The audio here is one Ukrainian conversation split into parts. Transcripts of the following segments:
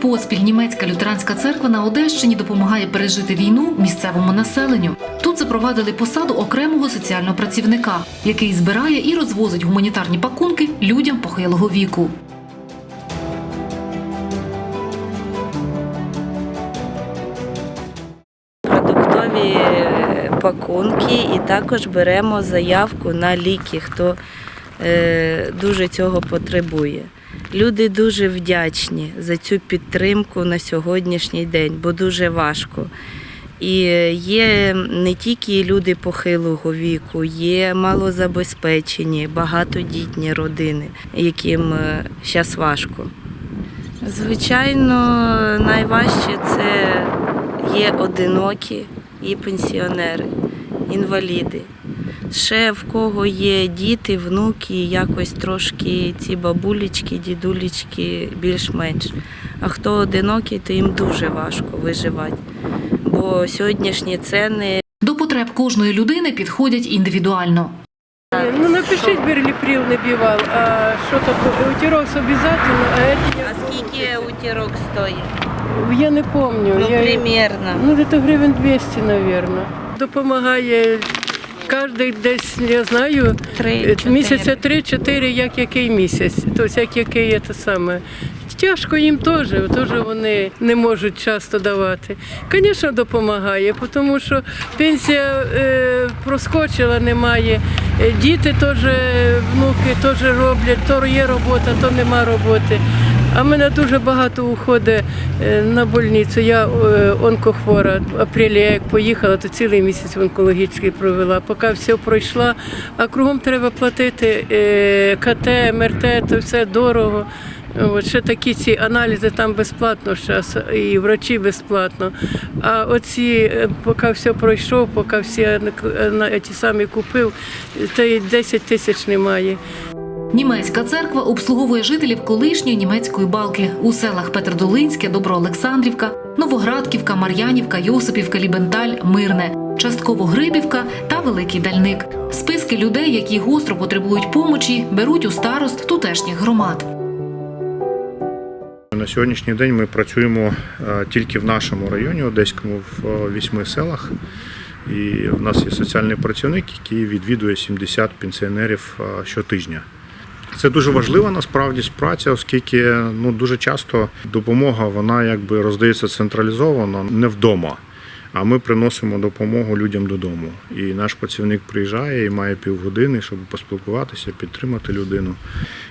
поспіль німецька лютеранська церква на Одещині допомагає пережити війну місцевому населенню. Тут запровадили посаду окремого соціального працівника, який збирає і розвозить гуманітарні пакунки людям похилого віку. продуктові е, пакунки і також беремо заявку на ліки, хто дуже цього потребує. Люди дуже вдячні за цю підтримку на сьогоднішній день, бо дуже важко. І е, є не тільки люди похилого віку, є малозабезпечені, багатодітні родини, яким зараз важко. Звичайно, найважче це є одинокі і пенсіонери, інваліди. Ще в кого є діти, внуки, якось трошки ці бабулечки, дідулечки більш-менш. А хто одинокий, то їм дуже важко виживати. Бо сьогоднішні ціни До потреб кожної людини підходять індивідуально. Ну напишіть берліприл не бівал, а що таке? Утірокс обов'язково, а эти А скільки утірок стоїть? я, не пам'ятаю. Ну, я, примірно. ну где-то гривень 200, мабуть. Допомагає кожен десь, я знаю, місяця 3-4, як який місяць. Тобто як який є те саме. Тяжко їм теж, теж вони не можуть часто давати. Звісно, допомагає, тому що пенсія е, проскочила, немає. Діти теж, внуки теж роблять, то є робота, то нема роботи. А мене дуже багато уходить е, на больницю. Я е, онкохвора. В апрелі я як поїхала, то цілий місяць в онкологічний провела. Поки все пройшла, а кругом треба платити е, КТ, МРТ, то все дорого. От ще такі ці аналізи там безплатно зараз, і врачі безплатно. А оці, поки все пройшов, поки всі ті самі купив, то й 10 тисяч немає. Німецька церква обслуговує жителів колишньої німецької балки у селах Петродолинське, Доброолександрівка, Новоградківка, Мар'янівка, Йосипівка, Лібенталь, Мирне, частково Грибівка та Великий Дальник. Списки людей, які гостро потребують помочі, беруть у старост тутешніх громад. На сьогоднішній день ми працюємо е, тільки в нашому районі, Одеському, в е, вісьми селах. І в нас є соціальний працівник, який відвідує 70 пенсіонерів е, щотижня. Це дуже важлива насправді праця, оскільки ну, дуже часто допомога вона якби роздається централізовано, не вдома. А ми приносимо допомогу людям додому. І наш працівник приїжджає і має півгодини, щоб поспілкуватися, підтримати людину.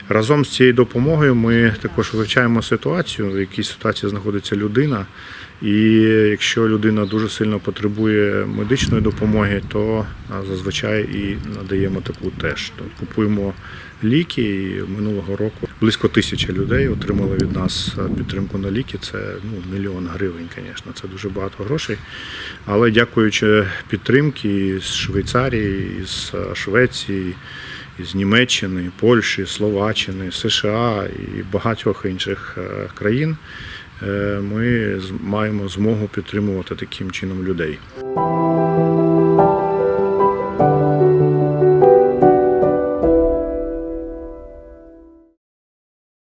Разом з цією допомогою ми також вивчаємо ситуацію, в якій ситуації знаходиться людина. І якщо людина дуже сильно потребує медичної допомоги, то зазвичай і надаємо таку теж. Тобто купуємо ліки. І минулого року близько тисячі людей отримали від нас підтримку на ліки. Це ну, мільйон гривень, звісно, це дуже багато грошей. Але дякуючи підтримки з Швейцарії, з Швеції, з Німеччини, Польщі, Словаччини, США і багатьох інших е, країн, е, ми маємо змогу підтримувати таким чином людей.